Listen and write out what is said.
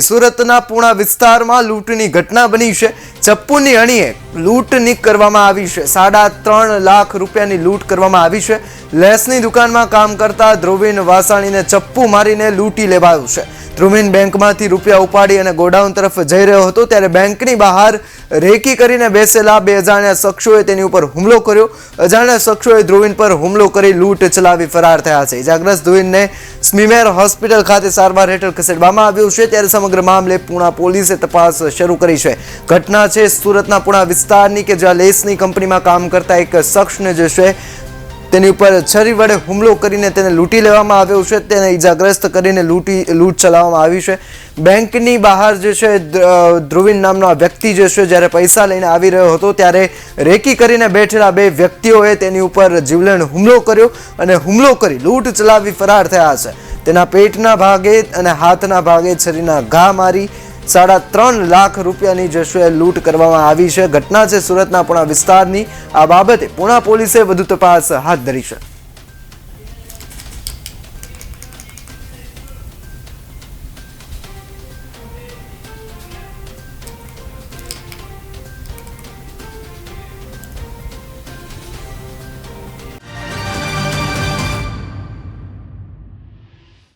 સુરતના પૂણા વિસ્તારમાં લૂંટની ઘટના બની છે. ચપ્પુની અણીએ લૂંટની કરવામાં આવી છે. સાડા ત્રણ લાખ રૂપિયાની લૂંટ કરવામાં આવી છે. લેસની દુકાનમાં કામ કરતા ધ્રુવીન વાસાણીને ચપ્પુ મારીને લૂંટી લેવાયું છે. ધ્રુવીન બેંકમાંથી રૂપિયા ઉપાડી અને ગોડાઉન તરફ જઈ રહ્યો હતો ત્યારે બેંકની બહાર રેકી કરીને બેસેલા બે અજાણ્યા શખ્સોએ તેની ઉપર હુમલો કર્યો. અજાણ્યા શખ્સોએ ધ્રુવીન પર હુમલો કરી લૂંટ ચલાવી ફરાર થયા છે. ઇજાગ્રસ્ત ધ્રુવીનને સ્મીમેર હોસ્પિટલ ખાતે સારવાર હેઠળ ખસેડવામાં આવ્યું છે. ત્યારે સમગ્ર મામલે પૂણા પોલીસે તપાસ શરૂ કરી છે. ઘટના છે સુરતના પૂણા વિસ્તારની કે જ્યાં લેસની કંપનીમાં કામ કરતા એક શખ્સને જે છે તેની ઉપર છરી વડે હુમલો કરીને તેને લૂંટી લેવામાં આવ્યો છે. તેને ઈજાગ્રસ્ત કરીને લૂંટી, લૂંટ ચલાવવામાં આવી છે. બેંકની બહાર જે છે ધ્રુવિન નામનો આ વ્યક્તિ જે છે, જ્યારે પૈસા લઈને આવી રહ્યો હતો, ત્યારે રેકી કરીને બેઠેલા બે વ્યક્તિઓએ તેની ઉપર જીવલેણ હુમલો કર્યો અને હુમલો કરી લૂંટ ચલાવી ફરાર થયા છે. તેના પેટના ભાગે અને હાથના ભાગે છરીના ઘા મારી સાડા ત્રણ લાખ રૂપિયાની જે છે લૂંટ કરવામાં આવી છે. ઘટના છે સુરતના પુણા વિસ્તારની. આ બાબતે પુણા પોલીસે વધુ તપાસ હાથ ધરી છે.